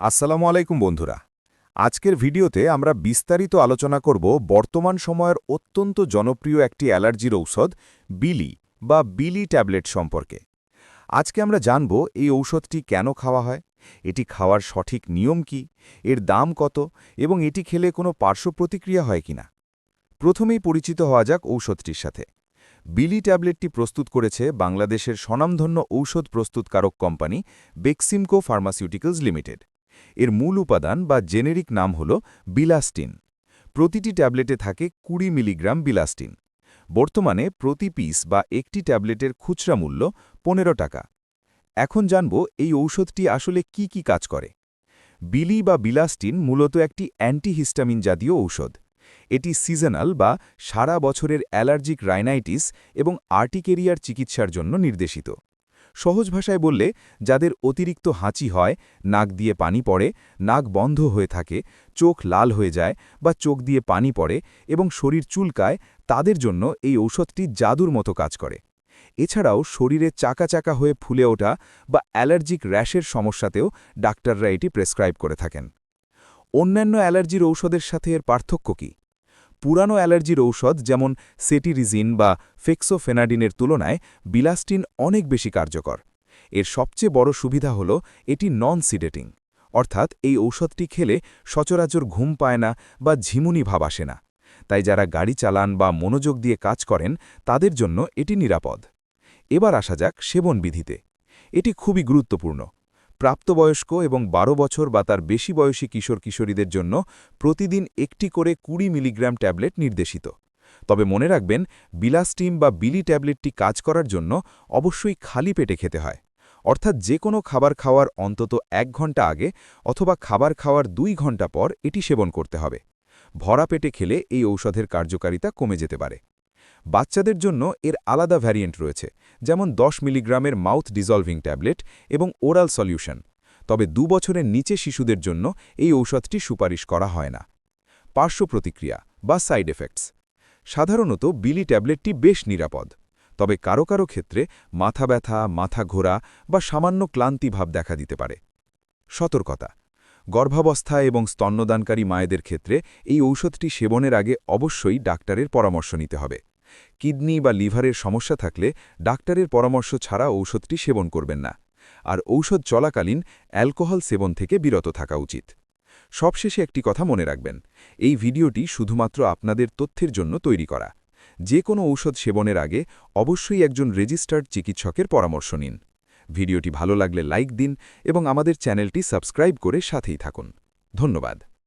আসসালামু আলাইকুম বন্ধুরা। আজকের ভিডিওতে আমরা বিস্তারিত আলোচনা করব বর্তমান সময়ের অত্যন্ত জনপ্রিয় একটি অ্যালার্জির ঔষধ বিলি বা বিলি ট্যাবলেট সম্পর্কে। আজকে আমরা জানব এই ঔষধটি কেন খাওয়া হয়, এটি খাওয়ার সঠিক নিয়ম কি, এর দাম কত এবং এটি খেলে কোনো পার্শ্ব প্রতিক্রিয়া হয় কিনা। প্রথমেই পরিচিত হওয়া যাক ঔষধটির সাথে। বিলি ট্যাবলেটটি প্রস্তুত করেছে বাংলাদেশের স্বনামধন্য ঔষধ প্রস্তুতকারক কোম্পানি বেক্সিমকো ফার্মাসিউটিক্যালস লিমিটেড। এর মূল উপাদান বা জেনেরিক নাম হল বিলাস্টিন। প্রতিটি ট্যাবলেটে থাকে কুড়ি মিলিগ্রাম বিলাস্টিন। বর্তমানে প্রতি পিস বা একটি ট্যাবলেটের খুচরা মূল্য পনেরো টাকা। এখন জানব এই ঔষধটি আসলে কি কি কাজ করে। বিলি বা বিলাস্টিন মূলত একটি অ্যান্টিহিস্টামিন জাতীয় ঔষধ। এটি সিজনাল বা সারা বছরের অ্যালার্জিক রাইনাইটিস এবং আর্টিকেরিয়ার চিকিৎসার জন্য নির্দেশিত। সহজ ভাষায় বললে, যাদের অতিরিক্ত হাঁচি হয়, নাক দিয়ে পানি পড়ে, নাক বন্ধ হয়ে থাকে, চোখ লাল হয়ে যায় বা চোখ দিয়ে পানি পড়ে এবং শরীর চুলকায়, তাদের জন্য এই ঔষধটি জাদুর মতো কাজ করে। এছাড়াও শরীরে চাকা চাকা হয়ে ফুলে ওঠা বা অ্যালার্জিক র্যাশের সমস্যাতেও ডাক্তাররা এটি প্রেসক্রাইব করে থাকেন। অন্যান্য অ্যালার্জির ঔষধের সাথে এর পার্থক্য কী? পুরানো অ্যালার্জির ঔষধ যেমন সেটিরিজিন বা ফেক্সোফেনাডিনের তুলনায় বিলাস্টিন অনেক বেশি কার্যকর। এর সবচেয়ে বড় সুবিধা হল এটি নন সিডেটিং অর্থাৎ এই ঔষধটি খেলে সচরাচর ঘুম পায় না বা ঝিমুনি ভাব আসে না। তাই যারা গাড়ি চালান বা মনোযোগ দিয়ে কাজ করেন, তাদের জন্য এটি নিরাপদ। এবার আসা যাক সেবনবিধিতে এটি খুবই গুরুত্বপূর্ণ। প্রাপ্তবয়স্ক এবং ১২ বছর বা তার বেশি বয়সী কিশোর কিশোরীদের জন্য প্রতিদিন একটি করে কুড়ি মিলিগ্রাম ট্যাবলেট নির্দেশিত। তবে মনে রাখবেন, বিলাস্টিম বা বিলি ট্যাবলেটটি কাজ করার জন্য অবশ্যই খালি পেটে খেতে হয়। অর্থাৎ যে কোনো খাবার খাওয়ার অন্তত এক ঘণ্টা আগে অথবা খাবার খাওয়ার দুই ঘণ্টা পর এটি সেবন করতে হবে। ভরা পেটে খেলে এই ঔষধের কার্যকারিতা কমে যেতে পারে। বাচ্চাদের জন্য এর আলাদা ভ্যারিয়েন্ট রয়েছে, যেমন ১০ মিলিগ্রামের মাউথ ডিজলভিং ট্যাবলেট এবং ওরাল সলিউশন। তবে দু বছরের নিচে শিশুদের জন্য এই ঔষধটি সুপারিশ করা হয় না। পার্শ্ব প্রতিক্রিয়া বা সাইড এফেক্টস। সাধারণত বিলি ট্যাবলেটটি বেশ নিরাপদ, তবে কারও কারও ক্ষেত্রে মাথা ব্যথা, মাথা ঘোরা বা সামান্য ক্লান্তিভাব দেখা দিতে পারে। সতর্কতা। গর্ভাবস্থা এবং স্তন্যদানকারী মায়েদের ক্ষেত্রে এই ঔষধটি সেবনের আগে অবশ্যই ডাক্তারের পরামর্শ নিতে হবে। কিডনি বা লিভারের সমস্যা থাকলে ডাক্তারের পরামর্শ ছাড়া ঔষধটি সেবন করবেন না। আর ঔষধ চলাকালীন অ্যালকোহল সেবন থেকে বিরত থাকা উচিত। সবশেষে একটি কথা মনে রাখবেন, এই ভিডিওটি শুধুমাত্র আপনাদের তথ্যের জন্য তৈরি করা। যে কোনো ঔষধ সেবনের আগে অবশ্যই একজন রেজিস্টার্ড চিকিৎসকের পরামর্শ নিন। ভিডিওটি ভালো লাগলে লাইক দিন এবং আমাদের চ্যানেলটি সাবস্ক্রাইব করে সাথেই থাকুন। ধন্যবাদ।